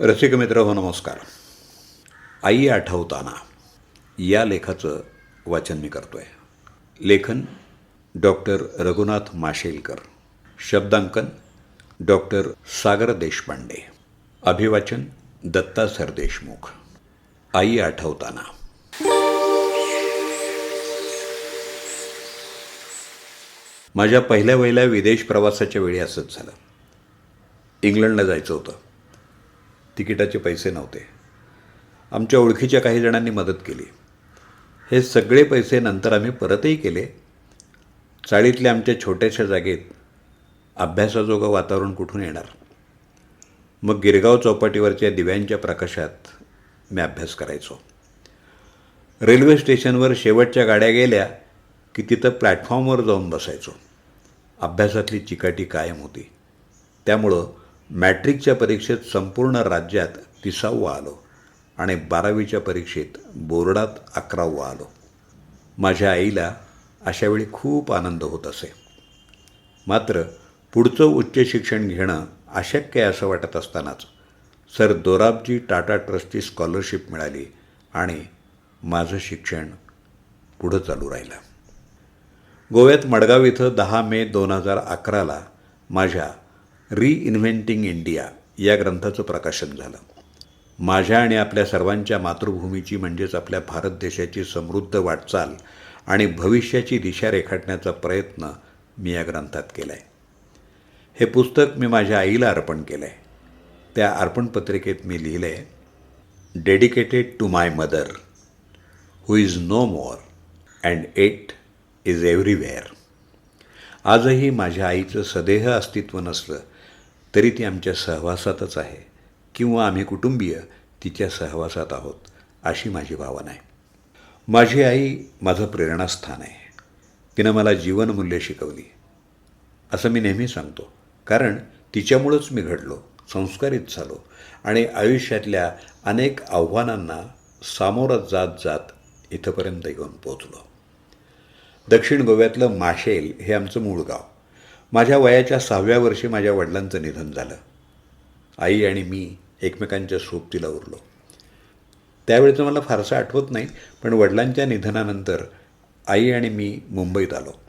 रसिक मित्र हो नमस्कार. आई आठवताना या लेखाचं वाचन मी करतो आहे लेखन डॉक्टर रघुनाथ माशेलकर. शब्दांकन डॉक्टर सागर देशपांडे. अभिवाचन दत्ता सरदेशमुख आई आठवताना. माझ्या पहिल्या वहिल्या विदेश प्रवासाच्या वेळी असंच झालं. इंग्लंडला जायचं होतं. तिकिटाचे पैसे नव्हते. आमच्या ओळखीच्या काही जणांनी मदत केली. हे सगळे पैसे नंतर आम्ही परतही केले. चाळीतल्या आमच्या छोट्याशा जागेत अभ्यासाजोगं वातावरण कुठून येणार? मग गिरगाव चौपाटीवरच्या दिव्यांच्या प्रकाशात मी अभ्यास करायचो. रेल्वे स्टेशनवर शेवटच्या गाड्या गेल्या की तिथं प्लॅटफॉर्मवर जाऊन बसायचो. अभ्यासातली चिकाटी कायम होती. त्यामुळं मॅट्रिकच्या परीक्षेत संपूर्ण राज्यात तिसावं आलो आणि बारावीच्या परीक्षेत बोर्डात अकरावं आलो. माझ्या आईला अशावेळी खूप आनंद होत असे. मात्र पुढचं उच्च शिक्षण घेणं अशक्य आहे असं वाटत असतानाच सर दोराबजी टाटा ट्रस्टची स्कॉलरशिप मिळाली आणि माझं शिक्षण पुढं चालू राहिलं. गोव्यात मडगाव इथं दहा मे दोन हजार अकराला माझ्या रिइन्व्हेंटिंग इंडिया या ग्रंथाचं प्रकाशन झालं. माझ्या आणि आपल्या सर्वांच्या मातृभूमीची म्हणजेच आपल्या भारत देशाची समृद्ध वाटचाल आणि भविष्याची दिशा रेखाटण्याचा प्रयत्न मी या ग्रंथात केला आहे हे पुस्तक मी माझ्या आईला अर्पण केलं आहे त्या अर्पणपत्रिकेत मी लिहिलं आहे dedicated to my mother who is no more and it is everywhere आजही माझ्या आईचं सदेह अस्तित्व नसलं तरी ती आमच्या सहवासातच आहे किंवा आम्ही कुटुंबीय तिच्या सहवासात आहोत अशी माझी भावना आहे. माझी आई माझं प्रेरणास्थान आहे. तिनं मला जीवनमूल्य शिकवली. असं मी नेहमी सांगतो कारण तिच्यामुळंच मी घडलो संस्कारित झालो आणि आयुष्यातल्या अनेक आव्हानांना सामोरं जात जात इथंपर्यंत येऊन पोचलो दक्षिण गोव्यातलं माशेल हे आमचं मूळ गाव. माझ्या वयाच्या सहाव्या वर्षी माझ्या वडिलांचं निधन झालं. आई आणि मी एकमेकांच्या सोबतीला उरलो. त्यावेळेचं मला फारसं आठवत नाही पण वडिलांच्या निधनानंतर आई आणि मी मुंबईत आलो.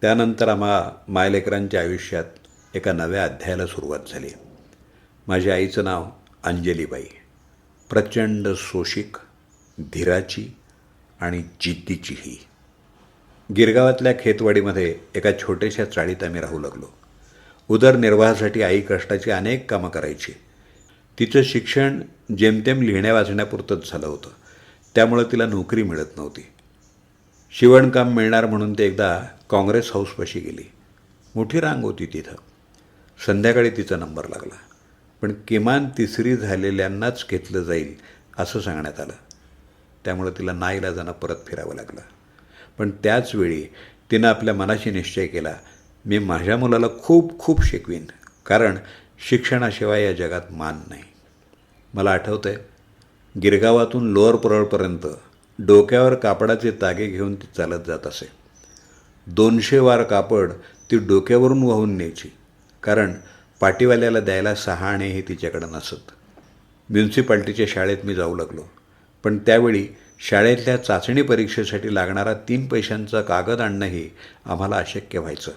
त्यानंतर आम्हा मायलेकरांच्या आयुष्यात एका नव्या अध्यायाला सुरुवात झाली. माझ्या आईचं नाव अंजलीबाई. प्रचंड सोशिक धीराची आणि जिद्दीचीही. गिरगावातल्या खेतवाडीमध्ये एका छोट्याशा चाळीत आम्ही राहू लागलो. उदरनिर्वाहासाठी आई कष्टाची अनेक कामं करायची. तिचं शिक्षण जेमतेम लिहिण्या वाचण्यापुरतंच झालं होतं. त्यामुळं तिला नोकरी मिळत नव्हती. शिवणकाम मिळणार म्हणून ते एकदा काँग्रेस हाऊसपाशी गेली. मोठी रांग होती तिथं. संध्याकाळी तिचा नंबर लागला. पण किमान तिसरी झालेल्यांनाच घेतलं जाईल असं सांगण्यात आलं. त्यामुळं तिला नाईलाजानं परत फिरावं लागलं. पण त्याचवेळी तिनं आपल्या मनाशी निश्चय केला. मी माझ्या मुलाला खूप खूप शिकवीन कारण शिक्षणाशिवाय या जगात मान नाही. मला आठवतं आहे गिरगावातून लोअर परळपर्यंत डोक्यावर कापडाचे तागे घेऊन ती चालत जात असे. दोनशे वार कापड ती डोक्यावरून वाहून न्यायची कारण पाटीवाल्याला द्यायला सहा आणे हे तिच्याकडं नसत. म्युन्सिपाल्टीच्या शाळेत मी जाऊ लागलो पण त्यावेळी शाळेतल्या चाचणी परीक्षेसाठी लागणारा तीन पैशांचा कागद आणणंही आम्हाला अशक्य व्हायचं.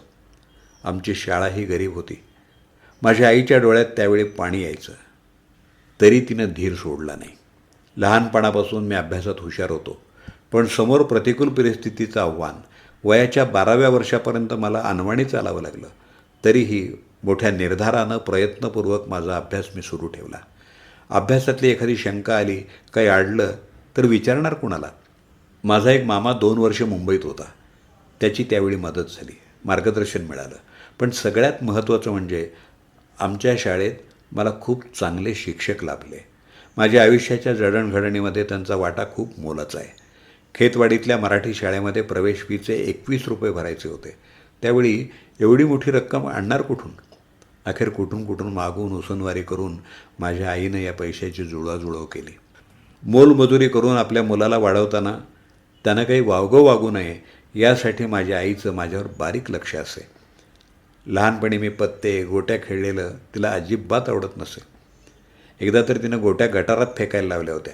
आमची शाळाही गरीब होती. माझ्या आईच्या डोळ्यात त्यावेळी पाणी यायचं. तरी तिनं धीर सोडला नाही. लहानपणापासून मी अभ्यासात हुशार होतो. पण समोर प्रतिकूल परिस्थितीचं आव्हान वयाच्या बाराव्या वर्षापर्यंत मला अनवाणी चालावं लागलं. तरीही मोठ्या निर्धारानं प्रयत्नपूर्वक माझा अभ्यास मी सुरू ठेवला. अभ्यासातली एखादी शंका आली काही अडलं तर विचारणार कुणाला? माझा एक मामा दोन वर्ष मुंबईत होता. त्याची त्यावेळी मदत झाली. मार्गदर्शन मिळालं. पण सगळ्यात महत्त्वाचं म्हणजे आमच्या शाळेत मला खूप चांगले शिक्षक लाभले. माझ्या आयुष्याच्या जडणघडणीमध्ये त्यांचा वाटा खूप मोलाचा आहे. खेतवाडीतल्या मराठी शाळेमध्ये प्रवेश फीचे एकवीस रुपये भरायचे होते. त्यावेळी एवढी मोठी रक्कम आणणार कुठून? अखेर कुठून कुठून मागून उसनवारी करून माझ्या आईनं या पैशाची जुळवाजुळव केली. मोलमजुरी करून आपल्या मुलाला वाढवताना त्यानं काही वावगं वागू नये यासाठी माझ्या आईचं माझ्यावर बारीक लक्ष असे. लहानपणी मी पत्ते गोट्या खेळलेलं तिला अजिबात आवडत नसे. एकदा तर तिनं गोट्या गटारात फेकायला लावल्या होत्या.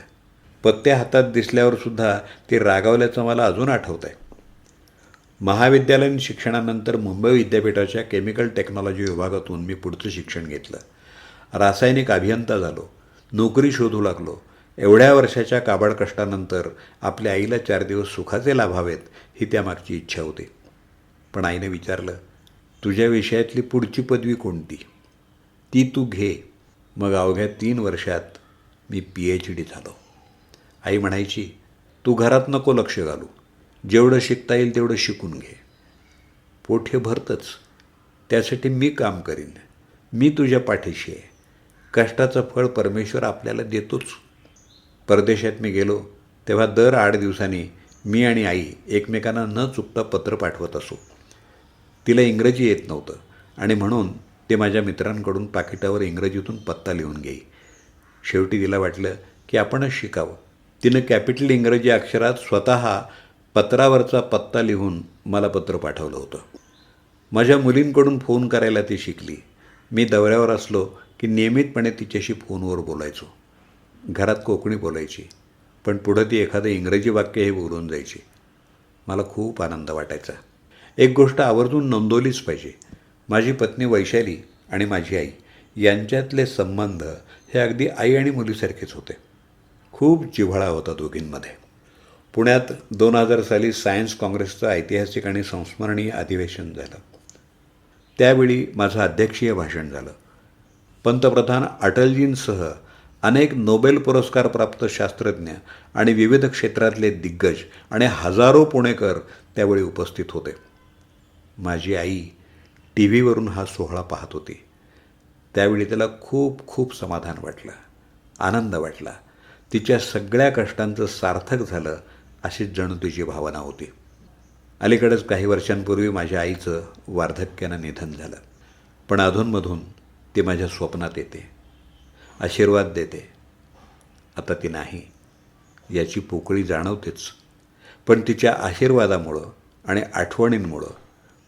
पत्त्या हातात दिसल्यावर सुद्धा ती रागावल्याचं मला अजून आठवत आहे महाविद्यालयीन शिक्षणानंतर मुंबई विद्यापीठाच्या केमिकल टेक्नॉलॉजी विभागातून मी पुढचं शिक्षण घेतलं. रासायनिक अभियंता झालो. नोकरी शोधू लागलो. एवढ्या वर्षाच्या काबाड कष्टानंतर आपल्या आईला चार दिवस सुखाचे लाभावेत ही त्यामागची इच्छा होती. पण आईने विचारलं तुझ्या विषयातली पुढची पदवी कोणती? ती तू घे. मग अवघ्या तीन वर्षात मी पी एच डी झालो. आई म्हणायची तू घरात नको लक्ष घालू. जेवढं शिकता येईल तेवढं शिकून घे. पोट हे भरतंच. त्यासाठी मी काम करीन. मी तुझ्या पाठीशी आहे. कष्टाचं फळ परमेश्वर आपल्याला देतोच. परदेशात मी गेलो तेव्हा दर आठ दिवसांनी मी आणि आई एकमेकांना न चुकता पत्र पाठवत असो. तिला इंग्रजी येत नव्हतं आणि म्हणून ते माझ्या मित्रांकडून पाकिटावर इंग्रजीतून पत्ता लिहून घेई. शेवटी तिला वाटलं की आपणच शिकावं. तिनं कॅपिटल इंग्रजी अक्षरात स्वतः पत्रावरचा पत्ता लिहून मला पत्र पाठवलं होतं. माझ्या मुलींकडून फोन करायला ती शिकली. मी दौऱ्यावर असलो की नियमितपणे तिच्याशी फोनवर बोलायचो. घरात कोकणी बोलायची पण पुढं ती एखादं इंग्रजी वाक्य हे बोलून जायची. मला खूप आनंद वाटायचा. एक गोष्ट आवर्जून नोंदवलीच पाहिजे. माझी पत्नी वैशाली आणि माझी आई यांच्यातले संबंध हे अगदी आई आणि मुलीसारखेच होते. खूप जिव्हाळा होता दोघींमध्ये. पुण्यात दोन हजार साली सायन्स काँग्रेसचं ऐतिहासिक आणि संस्मरणीय अधिवेशन झालं. त्यावेळी माझं अध्यक्षीय भाषण झालं. पंतप्रधान अटलजींसह अनेक नोबेल पुरस्कार प्राप्त शास्त्रज्ञ आणि विविध क्षेत्रातले दिग्गज आणि हजारो पुणेकर त्यावेळी उपस्थित होते. माझी आई टी व्हीवरून हा सोहळा पाहत होती. त्यावेळी त्याला खूप खूप समाधान वाटलं आनंद वाटला. तिच्या सगळ्या कष्टांचं सार्थक झालं अशीच जणू तिची भावना होती. अलीकडेच काही वर्षांपूर्वी माझ्या आईचं वार्धक्यानं निधन झालं. पण अधूनमधून ती माझ्या स्वप्नात येते. आशीर्वाद देते. आता ती नाही. याची पोकळी जाणवतेच. पण तिच्या आशीर्वादामुळं आणि आठवणींमुळं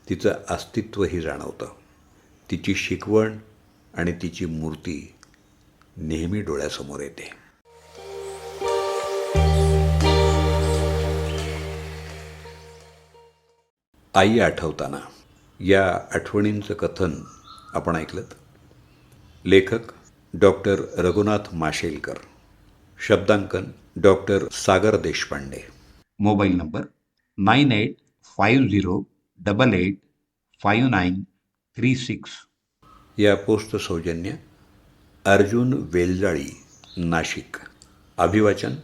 तिचं अस्तित्वही जाणवतं. तिची शिकवण आणि तिची मूर्ती नेहमी डोळ्यासमोर येते. आई आठवताना या आठवणींचं कथन आपण ऐकलं लेखक डॉक्टर रघुनाथ माशेलकर. शब्दांकन doctor Sagar Deshpande. Mobile number nine eight five zero double eight five nine three six. या पोस्ट सौजन्य अर्जुन वेलजाळी नाशिक. अभिवाचन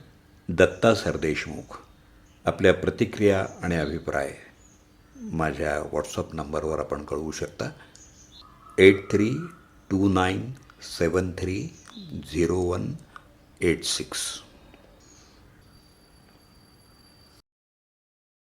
दत्ता सरदेशमुख. आपल्या प्रतिक्रिया आणि अभिप्राय. माझ्या व्हॉट्सअप नंबरवर आपण कळवू शकता. Eight three two nine seven three zero one eight six